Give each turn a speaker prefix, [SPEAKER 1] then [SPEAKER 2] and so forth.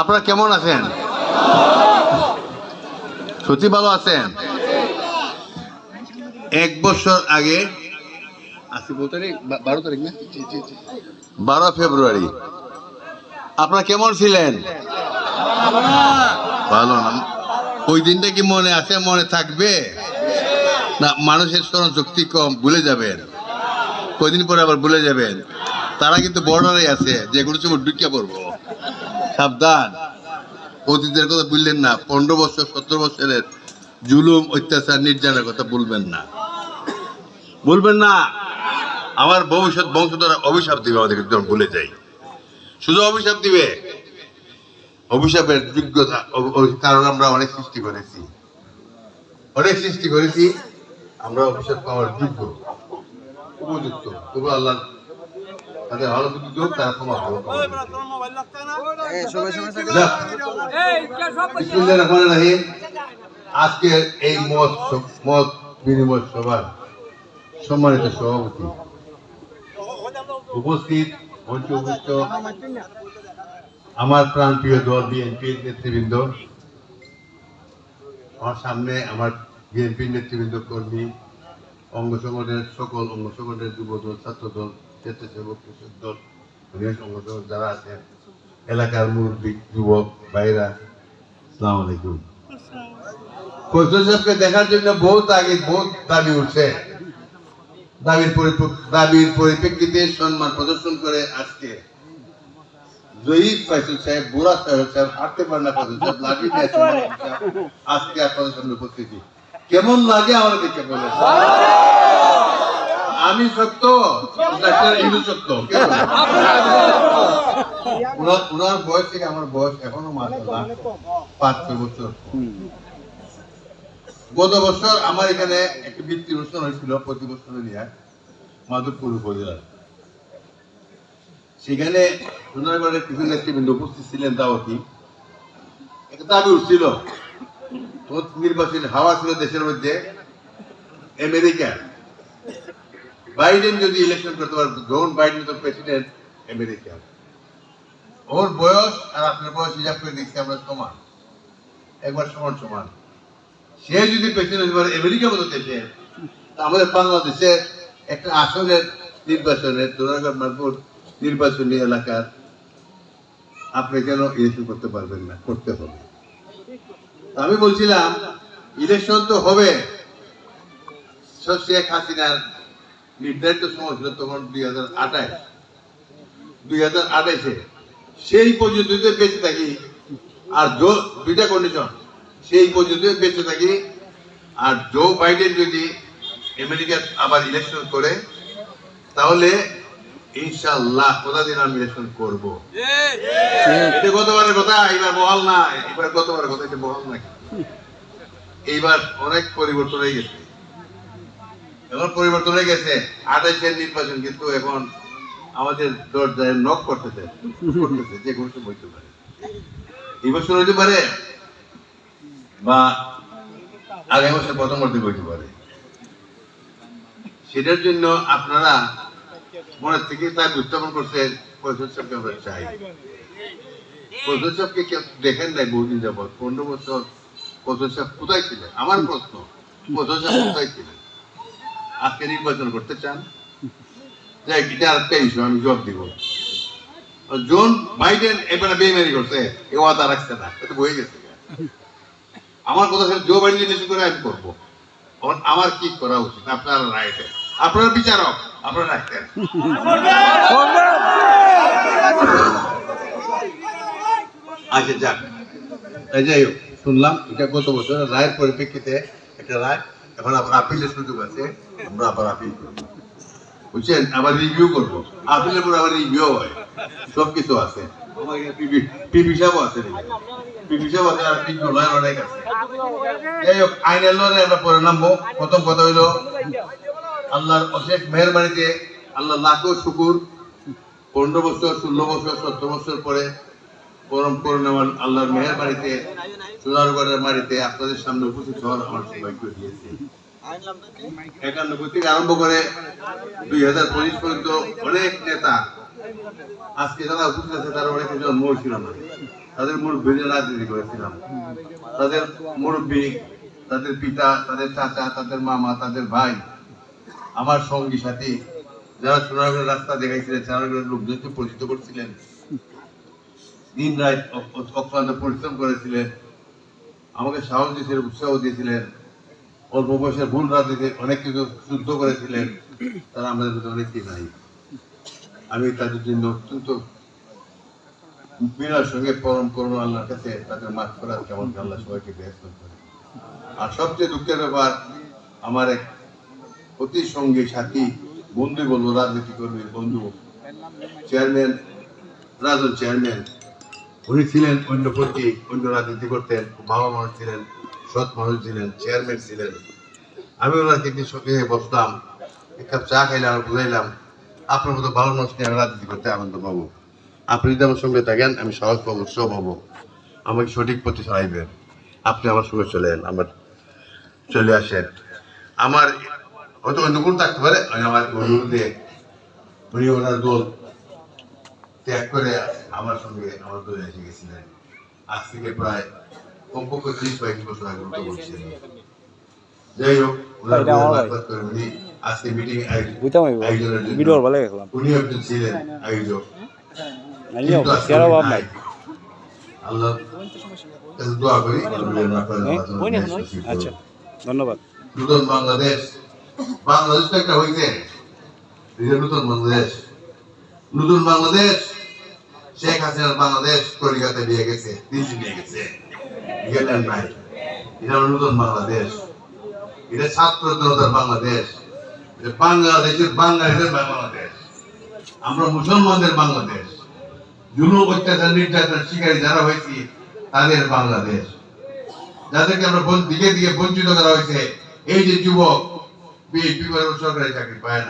[SPEAKER 1] আপনারা কেমন আছেন? সত্যি ভালো আছেন? এক বছর আগে বারো তারিখ না? বারো ফেব্রুয়ারি। আপনারা কেমন ছিলেন? ভালো না। ওই দিনটা কি মনে আছে মনে থাকবে? না মানুষের স্মরণ শক্তি কম ভুলে যাবেন। কদিন পরে আবার ভুলে যাবেন। তারা কিন্তু বর্ডারে আছে যে কোনো সময় ঢুকিয়ে পড়ব। সাবধান। অতীতের কথা বললেন না, পনেরো বছর, সতেরো বছরের জুলুম, অত্যাচার, নির্যাতনের কথা বলবেন না। বলবেন না, আমার ভবিষ্যৎ বংশধরা অভিশাপ দিবে আমাদেরকে যখন ভুলে যাই। শুধু অভিশাপ দিবে? অভিশাপের যোগ্যতা কারণ আমরা অনেক সৃষ্টি করেছি। অনেক সৃষ্টি করেছি, আমরা অভিশাপ পাওয়ার যোগ্য, উপযুক্ত। তবু আল্লাহ তাদের ভালো বুদ্ধি হোক তারা ক্ষমা ভালো রহিম আজকের এই মত মত বিনিময় সভার সম্মানিত সভাপতি। উপস্থিত মঞ্চে উপস্থিত আমার প্রাণপ্রিয় দল বিএনপির নেতৃবৃন্দ আমার সামনে আমার বিএনপির নেতৃবৃন্দ কর্মী অঙ্গ সংগঠনের সকল অঙ্গ সংগঠনের যুব দল ছাত্র দল স্বেচ্ছাসেবক কৃষক দল সংগঠন যারা আছেন এলাকার মুরব্বী, যুবক, ভাইরা আলাইকুম। ফজল সাহেবকে দেখার জন্য আগে দাবি উঠছে। দাবির দাবির পরিপ্রেক্ষিতে সম্মান প্রদর্শন করে আজকে। জয়ীব ফয়সল সাহেব, বুড়া সাহেব, হাঁটতে পারে না সাহেব। আজকে আপনাদের সামনে উপস্থিতি। কেমন লাগে আমাদের দেখে আমি সত্য? ইন্দু সত্য। ওনার বয়স থেকে আমার বয়স এখনও মাত্র পাঁচ, ছয় বছর। গত বছর আমার এখানে একটি বৃত্তি অনুষ্ঠান হয়েছিল, প্রতি বছর নিয়ে মাধবপুর উপজেলার সেখানে সোনারগড়ের কিছু নেতৃবৃন্দ উপস্থিত ছিলেন, দাওয়াতি। একটা দাবি উঠছিল নির্বাচন হাওয়া ছিল দেশের মধ্যে, আমেরিকা। বাইডেন যদি ইলেকশন করতে পারে যখন বাইডেন তো প্রেসিডেন্ট আমেরিকা ওর বয়স আর আপনার বয়স হিসাব করে দেখছি আমরা সমান। একবার সমান সমান। সে যদি প্রেসিডেন্ট এবার আমেরিকা মতো দেশে আমাদের বাংলাদেশে একটা আসনের নির্বাচনে দোরাগড় মারপুর নির্বাচনী এলাকার আপনি কেন ইলেকশন করতে পারবেন না? করতে হবে। আমি বলছিলাম ইলেকশন তো হবে। শেখ হাসিনার নির্ধারিত সময় ছিল তখন দুই হাজার আঠাশ। দুই হাজার আঠাশে সেই পর্যন্ত বেঁচে থাকি আর জো দুইটা কন্ডিশন সেই পর্যন্ত বেঁচে থাকি আর জো বাইডেন যদি আমেরিকার আবার ইলেকশন করে, তাহলে ইনশাল্লাহ কোথাদিন আমি ইলেকশন করব? এটা গতবারের কথা এবার বহাল না এবার গতবারের কথা, এটা বহাল নাকি? এইবার অনেক পরিবর্তন হয়ে গেছে। এখন পরিবর্তন হয়ে গেছে। আঠাশের নির্বাচন কিন্তু এখন আমাদের দরজায় নক করতেছে যে কোনো সময় হইতে পারে। এই হইতে পারে বা আগামী বছর প্রথম অর্ধে হইতে পারে। সেটার জন্য আপনারা মনে থেকে তা উত্থাপন করছে সাহেবকে আমরা চাই। সাহেবকে কেউ দেখেন নাই বহুদিন যাবৎ, পনেরো বছর সাহেব কোথায় ছিলেন? আমার প্রশ্ন সাহেব কোথায় ছিলেন? আজকে নির্বাচন করতে চান? যাই এটা আর আমি জবাব দিব। জন বাইডেন এবারে বেমারি করছে, এ ওয়াদা রাখছে না এটা বয়ে গেছে। আমার কথা জো বাইডেন ইলেকশন করে আমি করব। আমার কি করা উচিত? আপনার রাইটে। আপনার বিচারক, আপনারা রাখতেন আচ্ছা যাক। এই যাই হোক, শুনলাম এটা গত বছর রায়ের পরিপ্রেক্ষিতে একটা রায়, এখন আবার আপিলের সুযোগ আছে। আমরা আবার আপিল বুঝছেন? আবার রিভিউ আপিলের পর আবার রিভিউ হয়। সব কিছু আছে পিপি সাহেবও আছে পিপি সাহেব আছে আর পিপি লয়ের অনেক আছে। যাই হোক, আইনের আমরা পরে নামবো। প্রথম কথা হইল, আল্লাহর অশেষ মেহরবানিতে আল্লাহ লাখো শুকুর। পনেরো বছর, ষোলো বছর সতেরো বছর পরে পরম করুণাবান আল্লাহর মেহরবানিতে সোনারগড়ের মাটিতে আপনাদের সামনে উপস্থিত হওয়ার আমার সৌভাগ্য দিয়েছে থেকে আরম্ভ করে দুই হাজার পঁচিশ পর্যন্ত অনেক নেতা। আজকে যারা উপস্থিত আছে, তারা অনেকে না। তাদের রাজনীতি করেছিলাম। তাদের মুরব্বী, তাদের পিতা, তাদের চাচা, তাদের মামা, তাদের ভাই, আমার সঙ্গী সাথী, যারা সোনারগড়ের রাস্তা দেখাইছিলেন সোনারগড়ের লোকজনকে পরিচিত করছিলেন, দিন রাত অক্লান্ত পরিশ্রম করেছিলেন, আমাকে সাহস দিয়েছিলেন, উৎসাহ দিয়েছিলেন। অল্প বয়সের ভুল রাজনীতি, অনেক কিছু শুদ্ধ করেছিলেন, তারা আমাদের মধ্যে অনেকেই নাই। আমি তাদের জন্য অত্যন্ত বিনয়ের সঙ্গে পরম করুণ আল্লাহর কাছে তাদের মাফ করার কেমন আল্লাহ সবাইকে ব্যস্ত করে। আর সবচেয়ে দুঃখের ব্যাপার, আমার এক অতি সঙ্গী সাথী, বন্ধু বলব, রাজনীতি কর্মী বন্ধু, চেয়ারম্যান রাজন চেয়ারম্যান, উনি ছিলেন অন্য প্রতি অন্য রাজনীতি করতেন ভালো মানুষ ছিলেন। সৎ মানুষ ছিলেন চেয়ারম্যান ছিলেন। আমি ওনাকে একদিন সঙ্গে বসতাম, এক কাপ চা খাইলাম, আর বুঝাইলাম আপনার মতো ভালো মানুষ নিয়ে আমি রাজনীতি করতে আনন্দ পাবো। আপনি যদি আমার সঙ্গে থাকেন, আমি সাহস পাবো, উৎসাহ পাবো। আমাকে সঠিক পথে চালাইবেন আপনি আমার সঙ্গে চলেন আমার চলে আসেন। আমার হয়তো অন্য কোন থাকতে পারে, আমি আমার অনুরোধে উনি ওনার দল ত্যাগ করে আমার সঙ্গে আমার দলে এসে গেছিলেন। আজ থেকে প্রায় কমপক্ষে ত্রিশ পঁয়ত্রিশ বছর আগে মতো বলছেন যাই হোক ওনার করে উনি আজকে মিটিং
[SPEAKER 2] ভিডিওর ভালো দেখলাম
[SPEAKER 1] উনি একজন ছিলেন আয়োজক আল্লাহ দোয়া করি।
[SPEAKER 2] আচ্ছা ধন্যবাদ
[SPEAKER 1] নতুন বাংলাদেশ বাংলাদেশ তো একটা যে নতুন বাংলাদেশ নতুন বাংলাদেশ শেখ হাসিনার বাংলাদেশ কলিকাতা নিয়ে গেছে দিল্লি নিয়ে গেছে গেলেন নাই। এটা নতুন বাংলাদেশ। এটা ছাত্র জনতার বাংলাদেশ। এটা বাংলাদেশের বাঙালিদের বাংলাদেশ। আমরা মুসলমানদের বাংলাদেশ। জুলুম, অত্যাচার, নির্যাতন, শিকারী যারা হয়েছি, তাদের বাংলাদেশ। যাদেরকে আমরা দিকে দিকে বঞ্চিত করা হয়েছে, এই যে যুবক, বিএনপি করে সরকারি চাকরি পায় না।